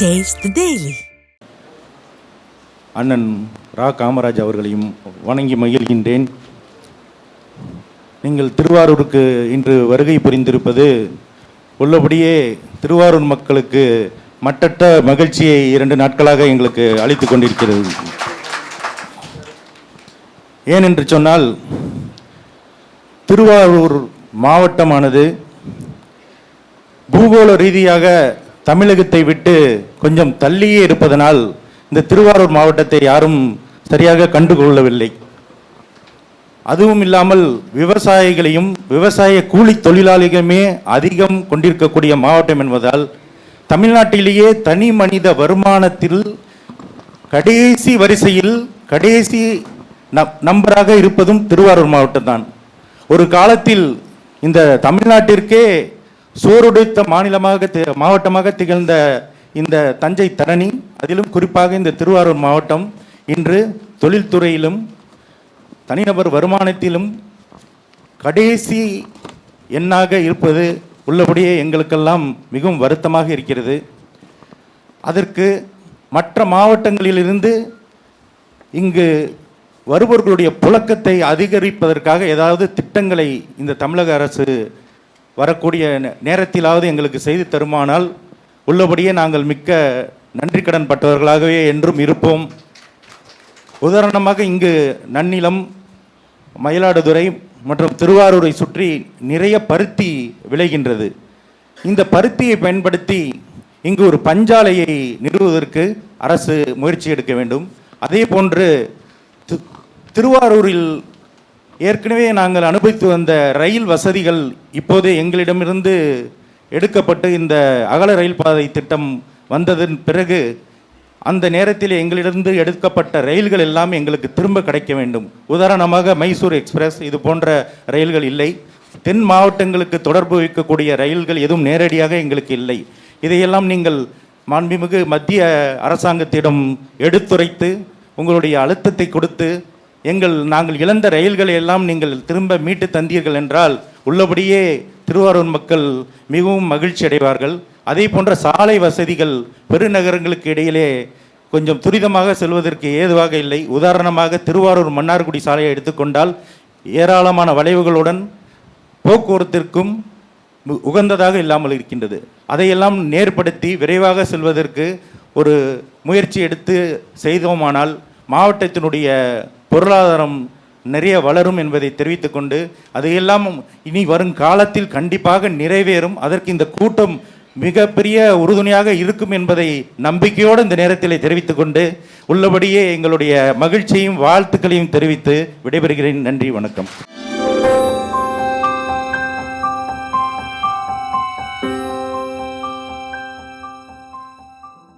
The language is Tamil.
Taste the அண்ணன் ரா. காமராஜ் அவர்களையும் வணங்கி மகிழ்கின்றேன். நீங்கள் திருவாரூருக்கு இன்று வருகை புரிந்திருப்பது உள்ளபடியே திருவாரூர் மக்களுக்கு மட்டற்ற மகிழ்ச்சியை இரண்டு நாட்களாக எங்களுக்கு அளித்து கொண்டிருக்கிறது. ஏனென்று சொன்னால் திருவாரூர் மாவட்டமானது பூகோள ரீதியாக தமிழகத்தை விட்டு கொஞ்சம் தள்ளியே இருப்பதனால் இந்த திருவாரூர் மாவட்டத்தை யாரும் சரியாக கண்டுகொள்ளவில்லை. அதுவும் இல்லாமல் விவசாயிகளையும் விவசாய கூலி தொழிலாளிகளுமே அதிகம் கொண்டிருக்கக்கூடிய மாவட்டம் என்பதால் தமிழ்நாட்டிலேயே தனி மனித வருமானத்தில் கடைசி வரிசையில் கடைசி நம்பராக இருப்பதும் திருவாரூர் மாவட்டம்தான். ஒரு காலத்தில் இந்த தமிழ்நாட்டிற்கே சோறுடைத்த மாநிலமாக தி- மாவட்டமாக திகழ்ந்த இந்த தஞ்சை தரணி அதிலும் குறிப்பாக இந்த திருவாரூர் மாவட்டம் இன்று தொழில்துறையிலும் தனிநபர் வருமானத்திலும் கடைசி எண்ணாக இருப்பது உள்ளபடியே எங்களுக்கெல்லாம் மிகவும் வருத்தமாக இருக்கிறது. அதற்கு மற்ற மாவட்டங்களிலிருந்து இங்கு வருபவர்களுடைய புழக்கத்தை அதிகரிப்பதற்காக ஏதாவது திட்டங்களை இந்த தமிழக அரசு வரக்கூடிய நே- நேரத்திலாவது எங்களுக்கு செய்து தருமானால் உள்ளபடியே நாங்கள் மிக்க நன்றி கடன் பட்டவர்களாகவே என்றும் இருப்போம். உதாரணமாக இங்கு நன்னிலம் மயிலாடுதுறை மற்றும் திருவாரூரை சுற்றி நிறைய பருத்தி விளைகின்றது. இந்த பருத்தியை பயன்படுத்தி இங்கு ஒரு பஞ்சாலையை நிறுவுவதற்கு அரசு முயற்சி எடுக்க வேண்டும். அதே போன்று தி- திருவாரூரில் ஏற்கனவே நாங்கள் அனுபவித்து வந்த ரயில் வசதிகள் இப்போதே எங்களிடமிருந்து எடுக்கப்பட்டு இந்த அகல ரயில் பாதை திட்டம் வந்ததன் பிறகு அந்த நேரத்தில் எங்களிடந்து எடுக்கப்பட்ட ரயில்கள் எல்லாம் எங்களுக்கு திரும்ப கிடைக்க வேண்டும். உதாரணமாக மைசூர் எக்ஸ்பிரஸ் இது போன்ற ரயில்கள் இல்லை. தென் மாவட்டங்களுக்கு தொடர்பு வைக்கக்கூடிய ரயில்கள் எதுவும் நேரடியாக எங்களுக்கு இல்லை. இதையெல்லாம் நீங்கள் மாண்புமிகு மத்திய அரசாங்கத்திடம் எடுத்துரைத்து உங்களுடைய அழுத்தத்தை கொடுத்து எங்கள் நாங்கள் இழந்த ரயில்களை எல்லாம் நீங்கள் திரும்ப மீட்டு தந்தீர்கள் என்றால் உள்ளபடியே திருவாரூர் மக்கள் மிகவும் மகிழ்ச்சி அடைவார்கள். அதே போன்ற சாலை வசதிகள் பெருநகரங்களுக்கு இடையிலே கொஞ்சம் துரிதமாக செல்வதற்கு ஏதுவாக இல்லை. உதாரணமாக திருவாரூர் மன்னார்குடி சாலையை எடுத்துக்கொண்டால் ஏராளமான வளைவுகளுடன் போக்குவரத்திற்கும் உ- உகந்ததாக இல்லாமல் இருக்கின்றது. அதையெல்லாம் நேர்படுத்தி விரைவாக செல்வதற்கு ஒரு முயற்சி எடுத்து செய்தோமானால் மாவட்டத்தினுடைய பொருளாதாரம் நிறைய வளரும் என்பதை தெரிவித்துக்கொண்டு அது எல்லாமும் இனி வரும் காலத்தில் கண்டிப்பாக நிறைவேறும். அதற்கு இந்த கூட்டம் மிகப்பெரிய உறுதுணையாக இருக்கும் என்பதை நம்பிக்கையோடு இந்த நேரத்தில் தெரிவித்துக்கொண்டு உள்ளபடியே எங்களுடைய மகிழ்ச்சியையும் வாழ்த்துக்களையும் தெரிவித்து விடைபெறுகிறேன். நன்றி வணக்கம்.